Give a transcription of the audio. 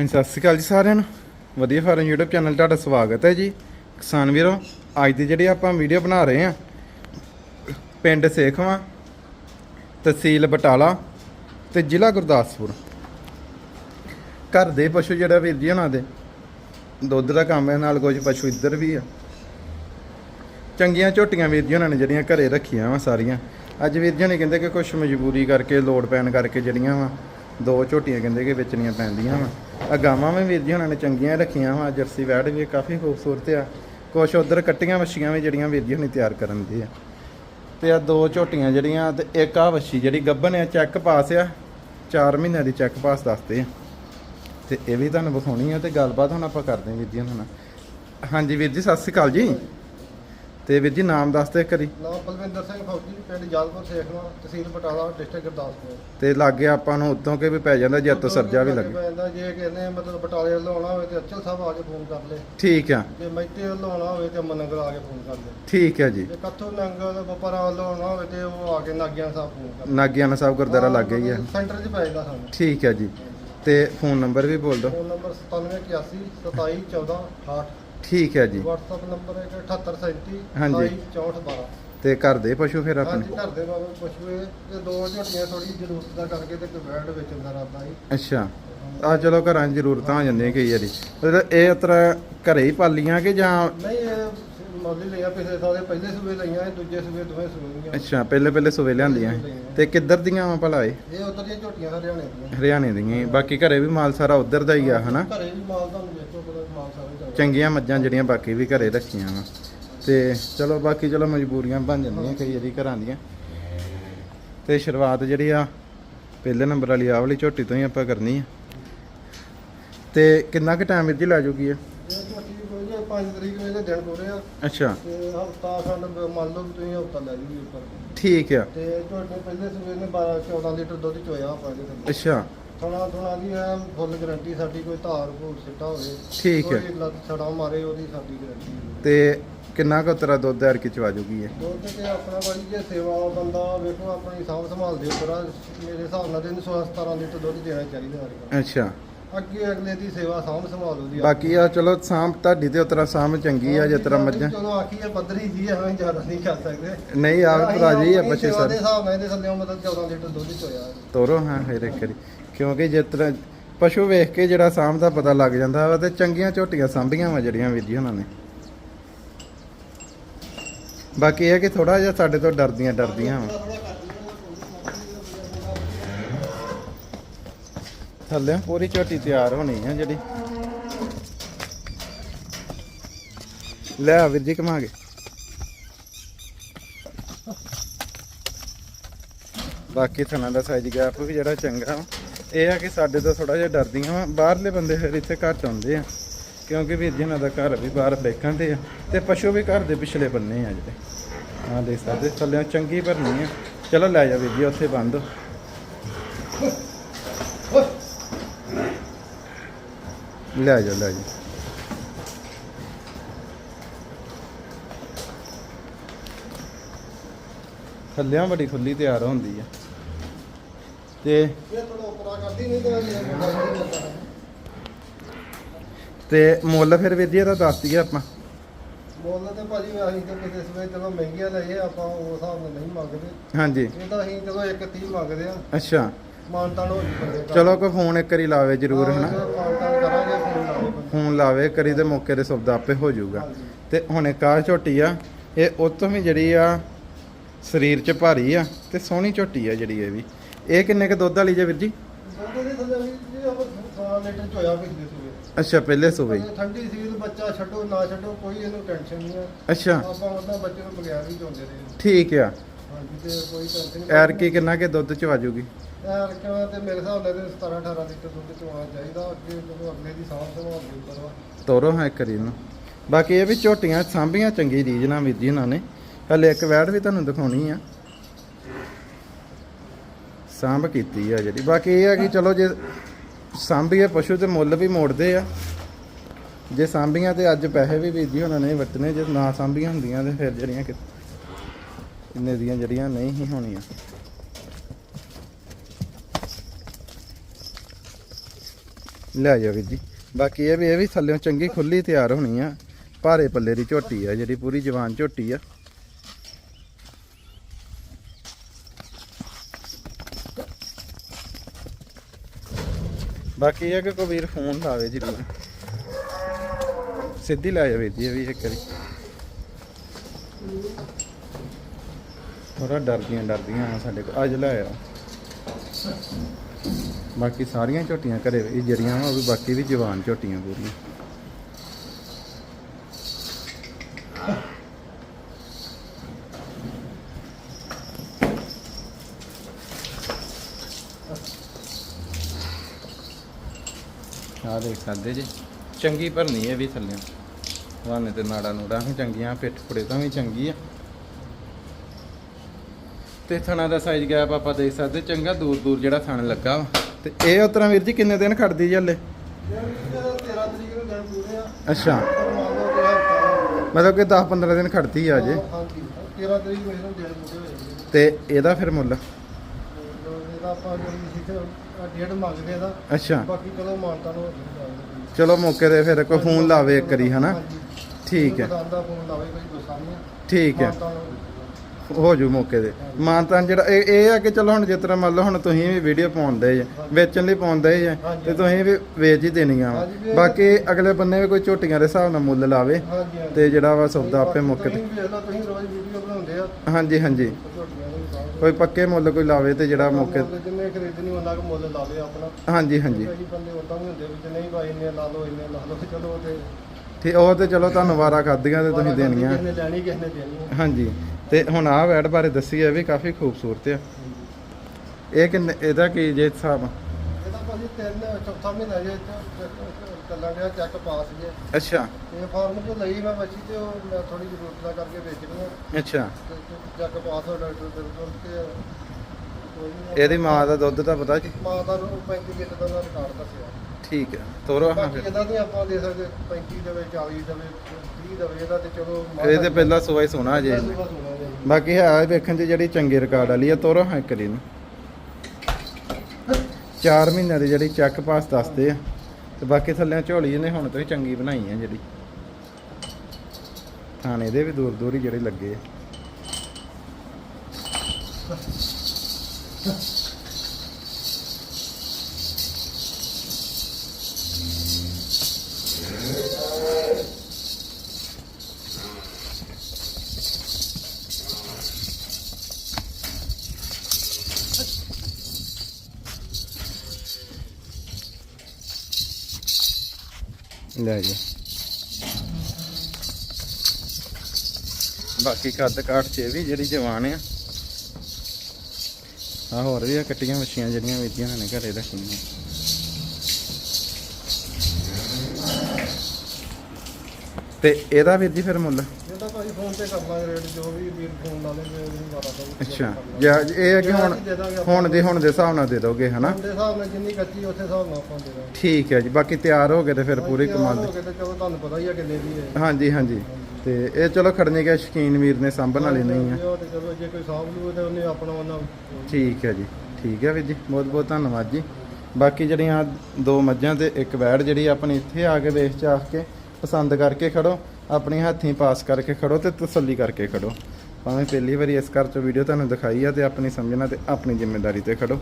ਹਾਂਜੀ, ਸਤਿ ਸ਼੍ਰੀ ਅਕਾਲ ਜੀ ਸਾਰਿਆਂ ਨੂੰ। ਵਧੀਆ ਫਾਰਮ YouTube ਚੈਨਲ ਤੁਹਾਡਾ ਸਵਾਗਤ ਹੈ ਜੀ। ਕਿਸਾਨ ਵੀਰੋ, ਅੱਜ ਦੀ ਜਿਹੜੀ ਆਪਾਂ ਵੀਡੀਓ ਬਣਾ ਰਹੇ ਹਾਂ, ਪਿੰਡ ਸੇਖਵਾਂ, ਤਹਿਸੀਲ ਬਟਾਲਾ ਤੇ ਜ਼ਿਲ੍ਹਾ ਗੁਰਦਾਸਪੁਰ। ਘਰ ਦੇ ਪਸ਼ੂ ਜਿਹੜਾ ਵੀਰ ਜੀ ਉਹਨਾਂ ਦੇ, ਦੁੱਧ ਦਾ ਕੰਮ ਹੈ, ਨਾਲ ਕੁਝ ਪਸ਼ੂ ਇੱਧਰ ਵੀ ਆ। ਚੰਗੀਆਂ ਝੋਟੀਆਂ ਵੀਰ ਜੀ ਉਹਨਾਂ ਨੇ ਜਿਹੜੀਆਂ ਘਰੇ ਰੱਖੀਆਂ ਵਾ ਸਾਰੀਆਂ। ਅੱਜ ਵੀਰ ਜੀ ਨੇ ਕਹਿੰਦੇ ਕਿ ਕੁਝ ਮਜਬੂਰੀ ਕਰਕੇ ਲੋਡ ਪੈਣ ਕਰਕੇ ਜਿਹੜੀਆਂ ਵਾ, ਦੋ ਝੋਟੀਆਂ ਕਹਿੰਦੇ ਕਿ ਵੇਚਣੀਆਂ ਪੈਂਦੀਆਂ ਵਾ। ਆ ਗਾਵਾਂ ਵੀ ਵੀਰ ਜੀ ਉਹਨਾਂ ਨੇ ਚੰਗੀਆਂ ਰੱਖੀਆਂ ਵਾ, ਜਰਸੀ ਵੈੜ ਵੀ ਕਾਫੀ ਖੂਬਸੂਰਤ ਆ। ਕੁਛ ਉਧਰ ਕੱਟੀਆਂ ਵੱਛੀਆਂ ਵੀ ਜਿਹੜੀਆਂ ਵੀਰ ਜੀ ਹੁਣੀ ਤਿਆਰ ਕਰਨ ਦੀ ਆ। ਤੇ ਆ ਦੋ ਝੋਟੀਆਂ ਜਿਹੜੀਆਂ, ਤੇ ਇੱਕ ਆ ਵੱਛੀ ਜਿਹੜੀ ਗੱਭਨ ਆ ਚੈੱਕ ਪਾਸ ਆ। 4 ਮਹੀਨਿਆਂ ਦੀ ਚੈੱਕ ਪਾਸ ਦੱਸਦੇ ਆ। ਤੇ ਇਹ ਵੀ ਤੁਹਾਨੂੰ ਵਿਖਾਉਣੀ ਆ ਤੇ ਗੱਲਬਾਤ ਹੁਣ ਆਪਾਂ ਕਰਦੇ ਹਾਂ ਵੀਰ ਜੀ ਉਹਨਾਂ ਨਾਲ। ਹਾਂਜੀ ਵੀਰ ਜੀ, ਸਤਿ ਸ਼੍ਰੀ ਅਕਾਲ ਜੀ। ਤੇ ਵੀਰ ਜੀ ਨਾਮ ਦੱਸ ਦੇ ਕਰੀ ਨਾਮ ਬਲਵਿੰਦਰ ਸਿੰਘ ਫੌਜੀ ਪਿੰਡ ਜਾਲਪੁਰ ਸੇਖਵਾ ਤਹਿਸੀਲ ਬਟਾਲਾ ਡਿਸਟ੍ਰਿਕਟ ਗੁਰਦਾਸਪੁਰ। ਤੇ ਲਾਗੇ ਆਪਾਂ ਨੂੰ ਉਦੋਂ ਕੇ ਵੀ ਪੈ ਜਾਂਦਾ ਜੱਤ ਸਰਜਾ ਵੀ ਲੱਗੇ। ਪੈਂਦਾ ਜੇ ਕਹਿੰਦੇ ਮਤਲਬ ਬਟਾਲੇ ਵੱਲੋਂ ਆਉਣਾ ਹੋਵੇ ਤੇ ਅਚਲ ਸਾਹਿਬ ਆ ਕੇ ਫੋਨ ਕਰ ਲੈ। ਠੀਕ ਆ। ਜੇ ਮੈਤੇ ਵੱਲੋਂ ਆਉਣਾ ਹੋਵੇ ਤੇ ਅਮਨ ਨਗਰ ਆ ਕੇ ਫੋਨ ਕਰ ਲੈ। ਠੀਕ ਆ ਜੀ। ਜੇ ਕੱਥੋਂ ਨੰਗਲ ਬਪਾਰਾ ਵੱਲੋਂ ਆਉਣਾ ਹੋਵੇ ਤੇ ਉਹ ਆ ਕੇ ਨਾਗਿਆਂ ਸਾਹਿਬ ਫੋਨ ਕਰ ਨਾਗਿਆਨਾ ਸਾਹਿਬ ਗੁਰਦੁਆਰਾ ਲੱਗੇ ਹੀ ਆ। ਸੈਂਟਰ 'ਚ ਪੈ ਜਾਂਦਾ ਸਾਨੂੰ। ਠੀਕ ਆ ਜੀ। ਤੇ ਫੋਨ ਨੰਬਰ ਵੀ ਬੋਲ ਦਿਓ। ਫੋਨ ਨੰਬਰ 9781 27 14 68 ਠੀਕ ਹੈ ਜੀ। WhatsApp ਨੰਬਰ ਹੈ 7837 ਹਾਂਜੀ। 64 12 ਤੇ ਘਰ ਦੇ ਪਸ਼ੂ ਫਿਰ ਹਾਂਜੀ ਆਪਣੇ ਘਰ ਦੇ ਬਾਬਾ ਪਸ਼ੂ ਇਹ ਤੇ ਦੋ ਝੋਟੀਆਂ ਥੋੜੀ ਜ਼ਰੂਰਤ ਦਾ ਕਰਕੇ ਤੇ ਇੱਕ ਬੈਡ ਵੇਚਣ ਦਾ ਰਾਦਾ ਸੀ ਅੱਛਾ। ਆ ਚਲੋ ਘਰਾਂ 'ਚ ਜ਼ਰੂਰਤਾਂ ਹੋ ਜਾਂਦੀਆਂ ਕਈ ਵਾਰੀ। ਮਤਲਬ ਇਹ ਉਤਰਾ ਘਰੇ ਹੀ ਪਾਲੀਆਂ ਕਿ ਜਾਂ ਨਹੀਂ ਇਹ ਮੌਲੀ ਲਈਆਂ ਪਿਛਲੇ ਸਾਲੇ ਪਹਿਲੇ ਸੂਬੇ ਲਈਆਂ ਇਹ ਦੂਜੇ ਸੂਬੇ ਦੋਵੇਂ ਸੂਬੇ ਲਈਆਂ। ਅੱਛਾ ਪਹਿਲੇ ਪਹਿਲੇ ਸੁਵੇ ਲਿਆਂਦੀਆਂ। ਤੇ ਕਿੱਧਰ ਦੀਆਂ ਵਾ ਭਲਾ ਇਹ? ਇਹ ਉਧਰ ਦੀਆਂ ਝੋਟੀਆਂ ਹਰਿਆਣੇ ਦੀਆਂ। ਹਰਿਆਣੇ ਦੀਆਂ। ਹੀ। ਬਾਕੀ ਘਰੇ ਵੀ ਮਾਲ ਸਾਰਾ ਉਧਰ ਦਾ ਹੀ ਆ ਹਨਾ? ਘਰੇ ਵੀ ਮਾਲ ਤੁਹਾਨੂੰ ਵੇਚੋ ਕੋਲ ਮਾਲ ਸਾਰੇ ਚੱਲਦਾ ਚੰਗੀਆਂ ਮੱਝਾਂ ਜਿਹੜੀਆਂ ਬਾਕੀ ਵੀ ਘਰੇ ਰੱਖੀਆਂ ਵਾ। ਤੇ ਚਲੋ ਬਾਕੀ ਚਲੋ ਮਜਬੂਰੀਆਂ ਬਣ ਜਾਂਦੀਆਂ ਕਈ ਵਾਰੀ ਘਰਾਂ ਦੀਆਂ। ਤੇ ਸ਼ੁਰੂਆਤ ਜਿਹੜੀ ਆ ਪਹਿਲੇ ਨੰਬਰ ਵਾਲੀ ਆਹ ਵਾਲੀ ਝੋਟੀ ਤੋਂ ਹੀ ਆਪਾਂ ਕਰਨੀ ਆ। ਤੇ ਕਿੰਨਾ ਕੁ ਟਾਈਮ ਵਿੱਚ ਲੈ ਜੂਗੀ ਇਹ? ਝੋਟੀ ਕੋਈ ਨਹੀਂ 5 ਤਰੀਕ ਨੂੰ ਇਹਦੇ ਦਿਨ ਪੂਰੇ ਆ। ਅੱਛਾ। ਤੇ ਹਫਤਾ ਖੰਡ ਮੰਨ ਲਓ ਤੁਸੀਂ ਹਫਤਾ ਲੈ ਜੂਗੀ ਉੱਪਰ। ਠੀਕ ਆ। ਤੇ ਝੋਟੀ ਪਹਿਲੇ ਸੂਬੇ ਨੇ 12 14 ਲੀਟਰ ਦੁੱਧ ਚੋਇਆ ਆਪਾਂ ਇਹਦੇ ਥੱਲੇ ਅੱਛਾ। ਥੋੜਾ ਥੋੜਾ ਦੀ ਹੈ ਫੁੱਲ ਗਾਰੰਟੀ ਸਾਡੀ ਕੋਈ ਧਾਰ ਘੂਰ ਸਿੱਟਾ ਹੋਵੇ। ਠੀਕ ਹੈ। ਕੋਈ ਲੱਤ ਛੜਾ ਮਾਰੇ ਉਹਦੀ ਸਾਡੀ ਗਾਰੰਟੀ ਤੇ ਕਿੰਨਾ ਕੁ ਤੇਰਾ ਦੁੱਧ ਐਰ ਕਿਚਵਾ ਜੂਗੀ ਇਹ? ਦੁੱਧ ਤੇ ਆਪਣਾ ਭਾਈ ਜੇ ਸੇਵਾ ਵਾਲਾ ਬੰਦਾ ਵੇਖੋ ਆਪਣੀ ਸਾਂਭ ਸੰਭਾਲ ਦੇ ਉੱਪਰ ਆ। ਮੇਰੇ ਹਿਸਾਬ ਨਾਲ ਦਿਨ 16 17 ਲੀਟਰ ਦੁੱਧ ਦੇਣਾ ਚਾਹੀਦਾ ਹਰ ਇੱਕ। ਅੱਛਾ। ਅੱਗੇ ਅਗਲੇ ਦੀ ਸੇਵਾ ਸਾਂਭ ਸੰਭਾਲ ਉਹਦੀ ਬਾਕੀ ਆ ਚਲੋ ਸਾਂਭ ਤੁਹਾਡੀ ਤੇ ਉਤਰਾ ਸਾਂਭ ਚੰਗੀ ਆ ਜੇ ਤੇਰਾ ਮੱਝਾਂ। ਚਲੋ ਆਖੀਏ ਪੱਧਰੀ ਜੀ ਐਵੇਂ ਜ਼ਿਆਦਾ ਨਹੀਂ ਕਰ ਸਕਦੇ। ਨਹੀਂ ਆ ਭਰਾ ਜੀ ਆ ਬੱਚੇ ਸੇਵਾ ਦੇ ਸਾਰੇ ਹਿਸਾਬ ਨਾਲ ਇਹਦੇ ਥੱਲੇ ਮਤਲਬ 14 ਲੀਟਰ ਦੁੱਧ ਚੋਇਆ। ਤੋਰੋ ਹਾਂ ਫੇਰ ਇੱਕ ਵਾਰੀ। ਕਿਉਂਕਿ ਜਿਸ ਤਰ੍ਹਾਂ ਪਸ਼ੂ ਵੇਖ ਕੇ ਜਿਹੜਾ ਸਾਂਭ ਦਾ ਪਤਾ ਲੱਗ ਜਾਂਦਾ ਵਾ ਤੇ ਚੰਗੀਆਂ ਝੋਟੀਆਂ ਸਾਂਭੀਆਂ ਵਾ ਜਿਹੜੀਆਂ ਵੀਰ ਜੀ ਉਹਨਾਂ ਨੇ। ਬਾਕੀ ਇਹ ਕਿ ਥੋੜਾ ਜਿਹਾ ਸਾਡੇ ਤੋਂ ਡਰਦੀਆਂ ਡਰਦੀਆਂ ਵਾ। ਥੱਲੇ ਪੂਰੀ ਝੋਟੀ ਤਿਆਰ ਹੋਣੀ ਆ ਜਿਹੜੀ। ਲੈ ਵੀਰ ਜੀ ਕਮਾ ਬਾਕੀ ਥਣਾ ਦਾ ਸਾਈਜ਼ ਗੈਪ ਵੀ ਜਿਹੜਾ ਚੰਗਾ ਵਾ। ਇਹ ਆ ਕਿ ਸਾਡੇ ਤੋਂ ਥੋੜਾ ਜਿਹਾ ਡਰਦੀਆਂ ਵਾ। ਬਾਹਰਲੇ ਬੰਦੇ ਫਿਰ ਇੱਥੇ ਘੱਟ ਆਉਂਦੇ ਆ। ਕਿਉਂਕਿ ਵੀਰ ਜੀ, ਇਹਨਾਂ ਦਾ ਘਰ ਵੀ ਬਾਹਰ ਬੈਕਾਂ ਤੇ ਆ। ਤੇ ਪਸ਼ੂ ਵੀ ਘਰ ਦੇ ਪਿਛਲੇ ਬੰਨੇ ਆ ਜਿਹੜੇ। ਹਾਂ ਦੇਖ ਸਕਦੇ ਥੱਲੇ ਚੰਗੀ ਭਰਨੀ ਆ। ਚਲੋ ਲੈ ਜਾ ਵੀਰ ਜੀ, ਉੱਥੇ ਬੰਦ ਲੈ ਜਾ ਲੈ ਜਾ। ਥੱਲਿਆਂ ਬੜੀ ਖੁੱਲੀ ਤਿਆਰ ਹੁੰਦੀ ਆ। ਤੇ ਤਾਂ ਤੇ ਮੁੱਲ ਫਿਰ ਵੀਰ ਜੀ ਇਹਦਾ ਦੱਸ ਦਈਏ ਆਪਾਂ। ਮੁੱਲ ਤੇ ਭਾਜੀ ਅਸੀਂ ਤੇ ਕਿਸੇ ਸਵੇ ਚਲੋ ਮਹਿੰਗੀਆਂ ਲਈਏ ਆਪਾਂ ਉਸ ਹਿਸਾਬ ਨਾਲ ਨਹੀਂ ਮੰਗਦੇ। ਹਾਂਜੀ। ਇਹ ਤਾਂ ਅਸੀਂ ਚਲੋ 130 ਮੰਗਦੇ ਆ ਅੱਛਾ। ਮਾਨਤਾਨ ਹੋ ਜੀ। ਚਲੋ ਕੋਈ ਫੋਨ ਇੱਕ ਵਾਰੀ ਲਾਵੇ ਜ਼ਰੂਰ ਹਨਾ? ਮਾਨਤਾਨ ਕਰਾਂਗੇ ਫੋਨ ਲਾਵੇ ਫੋਨ ਲਾਵੇ ਕਰੀ ਤੇ ਮੌਕੇ ਦੇ ਸੌਦਾ ਆਪੇ ਹੋ ਜਾਊਗਾ। ਤੇ ਹੁਣ ਇੱਕ ਆਹ ਝੋਟੀ ਆ ਇਹ ਉਹ ਤੋਂ ਵੀ ਜਿਹੜੀ ਆ ਸਰੀਰ 'ਚ ਭਾਰੀ ਆ ਤੇ ਸੋਹਣੀ ਝੋਟੀ ਆ ਜਿਹੜੀ ਇਹ ਵੀ। ਇਹ ਕਿੰਨੇ ਕ ਦੁੱਧ ਵਾਲੀ ਜੇ ਵੀਰ ਜੀ? ਦੁੱਧ ਦੇ ਥੱਲੇ ਵੀ ਜੀ ਆਪਾਂ 16 ਲੀਟਰ ਚੋਇਆ ਪਿਛਲੇ ਸੂਏ। ਅੱਛਾ ਪਹਿਲੇ ਸੂਬੇ। ਠੰਡੀ ਸੀਲ ਬੱਚਾ ਛੱਡੋ ਨਾ ਛੱਡੋ ਕੋਈ ਇਹਨੂੰ ਟੈਨਸ਼ਨ ਨਹੀਂ ਆ। ਅੱਛਾ। ਆਪਾਂ ਉਹਨਾਂ ਬੱਚੇ ਨੂੰ ਬਗੈਰ ਵੀ ਚੋਂਦੇ ਰਹੇ। ਠੀਕ ਆ। ਹਾਂਜੀ ਤੇ ਕੋਈ ਟੈਨਸ਼ਨ ਨਹੀਂ। ਐਰ ਕੀ ਕਿੰਨਾ ਕੇ ਦੁੱਧ ਚ ਵਾਜੂਗੀ ਯਾਰ ਕਿਉਂ ਤੇ ਮੇਰੇ ਹਿਸਾਬ ਨਾਲ 17 18 ਲੀਟਰ ਦੁੱਧ ਚੋਣਾ ਚਾਹੀਦਾ। ਅੱਗੇ ਜਦੋਂ ਅਗਲੇ ਦੀ ਸਾਂਭ ਸੰਭਾਲ ਦੇ ਉੱਪਰ ਵਾ। ਤੋਰੋ ਹਾਂ ਕਰੀ ਨੂੰ ਬਾਕੀ ਇਹ ਵੀ ਝੋਟੀਆਂ ਸਾਂਭੀਆਂ ਚੰਗੀ ਰੀਜ ਨਾਲ ਵੀਰ ਜੀ ਇਹਨਾਂ ਨੇ। ਹਲੇ ਇੱਕ ਵੈੜ ਵੀ ਤੁਹਾਨੂੰ ਦਿਖਾਉਣੀ ਆ। ਸਾਂਭ ਕੀਤੀ ਆ ਜਿਹੜੀ। ਬਾਕੀ ਇਹ ਆ ਕਿ ਚਲੋ ਜੇ ਸਾਂਭੀਏ, ਪਸ਼ੂ ਤੇ ਮੁੱਲ ਵੀ ਮੋੜਦੇ ਆ। ਜੇ ਸਾਂਭੀਆਂ ਤੇ ਅੱਜ ਪੈਸੇ ਵੀ ਵੀਰ ਉਹਨਾਂ ਨੇ ਵਰਤਨੇ, ਜੇ ਨਾ ਸਾਂਭੀਆਂ ਹੁੰਦੀਆਂ ਤੇ ਫਿਰ ਜਿਹੜੀਆਂ ਇੰਨੇ ਦੀਆਂ ਜਿਹੜੀਆਂ ਨਹੀਂ ਹੀ ਹੋਣੀਆਂ। ਲੈ ਜਾ ਵੀਰ ਜੀ। ਬਾਕੀ ਇਹ ਵੀ ਇਹ ਵੀ ਥੱਲੇੋਂ ਚੰਗੀ ਖੁੱਲੀ ਤਿਆਰ ਹੋਣੀ ਆ। ਭਾਰੇ ਪੱਲੇ ਦੀ ਝੋਟੀ ਆ, ਜਿਹੜੀ ਪੂਰੀ ਜਵਾਨ ਝੋਟੀ ਆ। ਬਾਕੀ ਇਹ ਹੈ ਕਿ ਕੋਈ ਵੀਰ ਫੋਨ ਲਾਵੇ ਜ਼ਰੂਰ ਸਿੱਧੀ ਲੈ ਜਾਵੇ ਜੀ ਇਹ ਵੀ ਇੱਕ ਵਾਰੀ। ਥੋੜਾ ਡਰਦੀਆਂ ਡਰਦੀਆਂ ਆ ਸਾਡੇ ਕੋਲ। ਅੱਜ ਲੈ ਆ ਬਾਕੀ ਸਾਰੀਆਂ ਝੋਟੀਆਂ ਘਰੇ ਵੀ ਜਿਹੜੀਆਂ ਉਹ ਵੀ ਬਾਕੀ ਵੀ ਜਵਾਨ ਝੋਟੀਆਂ ਪੂਰੀਆਂ। ਆ ਦੇਖ ਸਕਦੇ ਜੀ। ਚੰਗੀ ਭਰਨੀ ਹੈ ਵੀ ਥੱਲੇ। ਵਾਨੇ ਤੇ ਨਾੜਾ ਨੂੜਾ ਵੀ ਚੰਗੀਆਂ ਪਿੱਠ ਪੁੜੇ ਤਾਂ ਵੀ ਚੰਗੀ ਆ। ਤੇ ਥਣਾ ਦਾ ਸਾਈਜ਼ ਗੈਪ ਆਪਾਂ ਦੇਖ ਸਕਦੇ ਚੰਗਾ ਦੂਰ ਦੂਰ ਜਿਹੜਾ ਥਣ ਲੱਗਾ ਤੇ ਇਹ ਉਤਰਾ ਵੀਰ ਜੀ ਕਿੰਨੇ ਦਿਨ ਖੜਦੀ ਜੀ ਹਲੇ? ਇਹ ਵੀ ਜਦੋਂ 13 ਤਰੀਕ ਨੂੰ ਦਿਨ ਪੂਰੇ ਆ। ਅੱਛਾ। ਮਤਲਬ ਕਿ 10 15 ਦਿਨ ਖੜਦੀ ਆ ਅਜੇ। ਹਾਂਜੀ 13 ਤਰੀਕ ਨੂੰ ਇਹਨੂੰ ਦਿਨ ਪੂਰੇ ਹੋਏ ਨੇ। ਤੇ ਇਹਦਾ ਫਿਰ ਮੁੱਲ? ਆਪਾਂ ਜਿਹੜੀ ਸੀ ਤੇ ਆਹ ਡੇਢ ਮੰਗਦੇ ਇਹਦਾ। ਅੱਛਾ। ਬਾਕੀ ਚਲੋ ਮਾਨਤਾ ਨੂੰ ਹੋ। ਜਾਊਗਾ ਚਲੋ ਮੌਕੇ ਤੇ ਫਿਰ ਕੋਈ ਫੋਨ ਲਾਵੇ ਇੱਕ ਵਾਰੀ ਹਨਾ? ਠੀਕ ਹੈ। ਦੁਕਾਨ ਦਾ ਫੋਨ ਲਾਵੇ ਕੋਈ ਗੁੱਸਾ ਨਹੀਂ ਹੈ ਠੀਕ ਹੈ। ਮਾਨਤਾ ਨੂੰ ਹੋ ਜੂ ਮੌਕੇ ਤੇ। ਮਾਨਤਾਨ ਜਿਹੜਾ ਇਹ ਇਹ ਆ ਕਿ ਚਲੋ ਹੁਣ ਜਿਸ ਤਰ੍ਹਾਂ ਮੰਨ ਲਓ ਹੁਣ ਤੁਸੀਂ ਵੀ ਵੀਡੀਓ ਪਾਉਂਦੇ ਜੇ ਵੇਚਣ ਲਈ ਪਾਉਂਦੇ ਜੇ। ਤੇ ਤੁਸੀਂ ਵੀ ਵੇਚ ਹੀ ਦੇਣੀਆਂ ਵਾ। ਬਾਕੀ ਅਗਲੇ ਬੰਨੇ ਵੀ ਕੋਈ ਝੋਟੀਆਂ ਦੇ ਹਿਸਾਬ ਨਾਲ ਮੁੱਲ ਲਾਵੇ ਤੇ ਜਿਹੜਾ ਵਾ ਸੌਦਾ ਆਪੇ ਮੌਕੇ ਤੇ ਤੁਸੀਂ ਵੇਖ ਲਓ ਤੁਸੀਂ ਰੋਜ਼ ਵੀਡੀਓ ਬਣਾਉਂਦੇ ਆ। ਹਾਂਜੀ ਹਾਂਜੀ। ਕੋਈ ਪੱਕੇ ਮੁੱਲ ਕੋਈ ਲਾਵੇ ਤੇ ਜਿਹੜਾ ਮੌਕੇ ਜਿੰਨੇ ਖਰੀਦਣੀ ਉਹਨਾਂ ਕੋ ਮੁੱਲ ਲਾਵੇ ਆਪਣਾ। ਹਾਂਜੀ ਹਾਂਜੀ। ਕਈ ਬੰਦੇ ਉਦਾਂ ਵੀ ਹੁੰਦੇ ਵੀ ਜੇ ਨਹੀਂ ਭਾਈ ਇੰਨੇ ਲਾ ਲਓ ਇੰਨੇ ਲਾ ਲਓ ਚਲੋ ਤੇ ਤੇ ਉਹ ਤੇ ਚਲੋ ਤੁਹਾਨੂੰ ਵਾਰਾ ਖਾਦੀਆਂ ਤੇ ਤੁਸੀਂ ਦੇਣੀਆਂ। ਕਿਸੇ ਨੇ ਲੈਣੀ ਕਿਸੇ ਨੇ ਦੇਣੀ। ਹੈ। ਹਾਂਜੀ। ਤੇ ਹੁਣ ਆਹ ਵੈਡ ਬਾਰੇ ਦੱਸੀ ਇਹ ਵੀ ਕਾਫੀ ਖੂਬਸੂਰਤ ਆ। ਇਹ ਕਿੰਨੇ ਇਹਦਾ ਕੀ ਜੇ ਹਿਸਾਬ ਭਾਜੀ ਤਿੰਨ ਚੌਥਾ ਮਹੀਨਾ ਜੇ ਚੱਲਣ ਡਿਆ ਚੈੱਕ ਪਾਸ ਜੇ। ਅੱਛਾ। ਇਹ ਫਾਰਮ ਤੋਂ ਲਈ ਮੈਂ ਬੱਚੀ ਤੇ ਉਹ ਮੈਂ ਥੋੜੀ ਜਿਹੀ ਰੋਟੀ ਦਾ ਕਰਕੇ ਵੇਚਣੀ ਆ। ਅੱਛਾ। ਤੇ ਚੈੱਕ ਪਾਸ ਹੋ ਡਾਕਟਰ ਦੇ ਕੋਲ ਤੇ ਕੋਈ ਨੀ। ਇਹਦੀ ਮਾਂ ਦਾ ਦੁੱਧ ਤਾਂ ਪਤਾ ਜੀ? ਮਾਂ ਦਾ 35 ਲੀਟਰ ਦਾ ਉਹਦਾ ਰਿਕਾਰਡ ਦੱਸਿਆ। ਠੀਕ ਹੈ ਤੋਰੋ ਹਾਂ ਬਾਕੀ ਫਿਰ। ਇਹਦਾ ਨਹੀਂ ਆਪਾਂ ਦੇ ਸਕਦੇ 35 ਦੇਵੇ 40 ਦੇਵੇ 30 ਦੇਵੇ ਇਹਦਾ ਤੇ ਚਲੋ ਇਹ ਤੇ ਪਹਿਲਾਂ ਸੂਆ ਹੀ ਸੋਨਾ ਜੇ। ਸੁਭਾ ਸੁਣਾ ਜੀ। ਬਾਕੀ ਹੈ ਵੇਖਣ ਚ ਜਿਹੜੀ ਚੰਗੇ ਰਿਕਾਰਡ ਵਾਲੀ ਆ ਤੋਰੋ ਹਾਂ ਕਰੀ ਨੂੰ 4 ਮਹੀਨਿਆਂ ਦੀ ਜਿਹੜੀ ਚੈੱਕ ਪਾਸ ਦੱਸਦੇ ਆ। ਤੇ ਬਾਕੀ ਥੱਲੇ ਝੋਲੀ ਇਹਨੇ ਹੁਣ ਤੋਂ ਹੀ ਚੰਗੀ ਬਣਾਈ ਆ ਜਿਹੜੀ। ਥਾਣੇ ਦੇ ਵੀ ਦੂਰ ਦੂਰ ਹੀ ਜਿਹੜੇ ਲੱਗੇ ਆ। ਲੈ ਜੀ। ਬਾਕੀ ਕੱਦ ਕਾਠ ਚ ਇਹ ਵੀ ਜਿਹੜੀ ਜਵਾਨ ਆ। ਆ ਹੋਰ ਵੀ ਆ, ਕੱਟੀਆਂ ਮੱਛੀਆਂ ਜਿਹੜੀਆਂ ਵੇਚੀਆਂ ਨੇ ਘਰੇ ਰੱਖੀਆਂ। ਤੇ ਇਹਦਾ ਵੀਰ ਜੀ ਫਿਰ ਮੁੱਲ? ਇਹਦਾ ਭਾਜੀ ਫੋਨ ਤੇ ਕਰ ਲਾਂਗੇ ਰੇਟ ਜੋ ਵੀ ਵੀਰ ਫੋਨ ਲਾ ਲੈਂਦੇ ਉਹਨੂੰ ਮਾਰਾ ਦੋ ਅੱਛਾ। ਜਾਂ ਇਹ ਹੈ ਕਿ ਹੁਣ ਹੁਣ ਦੇ ਹੁਣ ਦੇ ਹਿਸਾਬ ਨਾਲ ਦੇ ਦੋਗੇ ਹਨਾ? ਦੇ ਹਿਸਾਬ ਨਾਲ ਜਿੰਨੀ ਕੱਚੀ ਉਸੇ ਹਿਸਾਬ ਨਾਲ ਆਪਾਂ ਦੇ ਦਾਂਗੇ। ਠੀਕ ਹੈ ਜੀ ਬਾਕੀ ਤਿਆਰ ਹੋ ਗਏ ਤੇ ਫਿਰ ਪੂਰੀ ਕਮਾਲ ਹੋ ਚਲੋ ਤੁਹਾਨੂੰ ਪਤਾ ਹੀ ਆ ਕਿੰਨੇ ਦੀ ਹੈ। ਹਾਂਜੀ ਹਾਂਜੀ। ਤੇ ਇਹ ਚਲੋ ਖੜਨੇ ਕੇ ਸ਼ਕੀਨ ਵੀਰ ਨੇ ਸਾਂਭਣ ਵਾਲੀ ਨਹੀਂ ਆ। ਉਹ ਤੇ ਚਲੋ ਜੇ ਕੋਈ ਸਾਂਭ ਲੂ ਤੇ ਉਹਨੇ ਆਪਣਾ ਉਹਨਾਂ ਠੀਕ ਹੈ ਜੀ ਠੀਕ ਹੈ ਵੀਰ ਜੀ ਬਹੁਤ ਬਹੁਤ ਧੰਨਵਾਦ ਜੀ। ਬਾਕੀ ਜਿਹੜੀਆਂ ਦੋ ਮੱਝਾਂ ਤੇ ਇੱਕ ਵੈੜ ਜਿਹੜੀ ਆਪਣੀ ਇੱਥੇ ਆ ਕੇ ਵੇਖ ਚਾਖ ਕੇ ਪਸੰਦ ਕਰਕੇ ਖੜੋ, ਆਪਣੀ ਹੱਥੀਂ ਪਾਸ ਕਰਕੇ ਖੜੋ ਤੇ ਤਸੱਲੀ ਕਰਕੇ ਖੜੋ। ਭਾਵੇਂ ਪਹਿਲੀ ਵਾਰੀ ਇਸ ਘਰ ਚੋਂ ਵੀਡੀਓ ਤੁਹਾਨੂੰ ਦਿਖਾਈ ਆ ਤੇ ਆਪਣੀ ਸਮਝਣਾ ਤੇ ਆਪਣੀ ਜ਼ਿੰਮੇਵਾਰੀ ਤੇ ਖੜੋ।